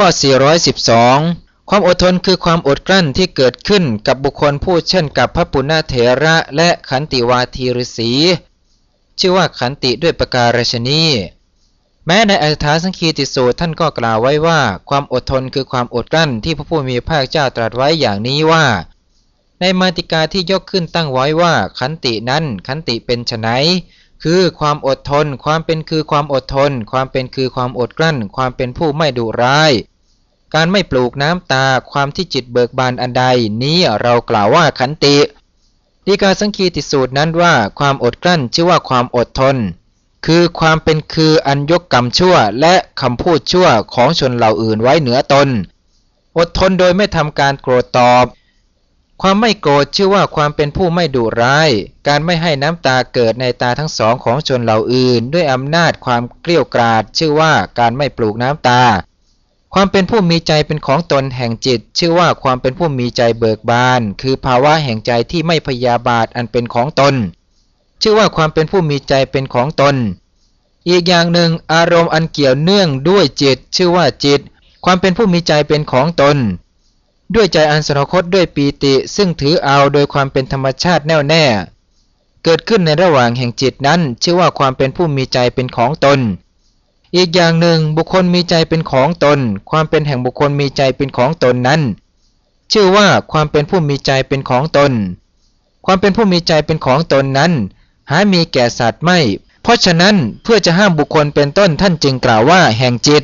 ข้อ 412 ความอดทนคือความอดกลั้นที่เกิดขึ้นกับบุคคลผู้เช่นกับพระปุณณเถระและขันติวาทีฤษีชื่อว่าขันติด้วยประการชนีแม้ในอัฏฐาสังคีติสูตรท่านก็กล่าวไว้ว่า ความอดทนคือความอดกลั้นที่พระผู้มีพระเจ้าตรัสไว้อย่างนี้ว่า ในมาติกาที่ยกขึ้นตั้งไว้ว่าขันตินั้นขันติเป็นไฉน คือความอดทน ความเป็นคือความอดทน ความเป็นคือความอดกลั้น ความเป็นผู้ไม่ดุร้าย การไม่ปลูกน้ำตา ความที่จิตเบิกบานอันใด นี้เรากล่าวว่าขันติดีกาสังคีติสูตรนั้นว่า ความอดกลั้นชื่อว่าความอดทน คือความเป็นคืออันยกกรรมชั่ว และคำพูดชั่วของชนเหล่าอื่นไว้เหนือตน อดทนโดยไม่ทำการโกรธตอบ ความไม่โกรธชื่อว่าความเป็นผู้ไม่ดุร้าย การไม่ให้น้ำตาเกิดในตาทั้งสองของชนเหล่าอื่น ด้วยอำนาจความเกลี้ยกราด ชื่อว่าการไม่ปลูกน้ำตา ความเป็นผู้มีใจเป็นของตนแห่งจิต ชื่อว่าความเป็นผู้มีใจเบิกบาน คือภาวะแห่งใจที่ไม่พยาบาทอันเป็นของตน ชื่อว่าความเป็นผู้มีใจเป็นของตน อีกอย่างหนึ่งอารมณ์อันเกี่ยวเนื่องด้วยจิต ชื่อว่าจิต ความเป็นผู้มีใจเป็นของตน ด้วยใจอันสรคตด้วยปีติ ซึ่งถือเอาโดยความเป็นธรรมชาติแน่วแน่ เกิดขึ้นในระหว่างแห่งจิตนั้น ชื่อว่าความเป็นผู้มีใจเป็นของตน อีกอย่างหนึ่งบุคคลมีใจเป็นของตน ความเป็นแห่งบุคคลมีใจเป็นของตนนั้น ชื่อว่าความเป็นผู้มีใจเป็นของตน ความเป็นผู้มีใจเป็นของตนนั้น หามีแก่สัตว์ไม่ เพราะฉะนั้นเพื่อจะห้ามบุคคลเป็นต้นท่านจึงกล่าวว่าแห่งจิต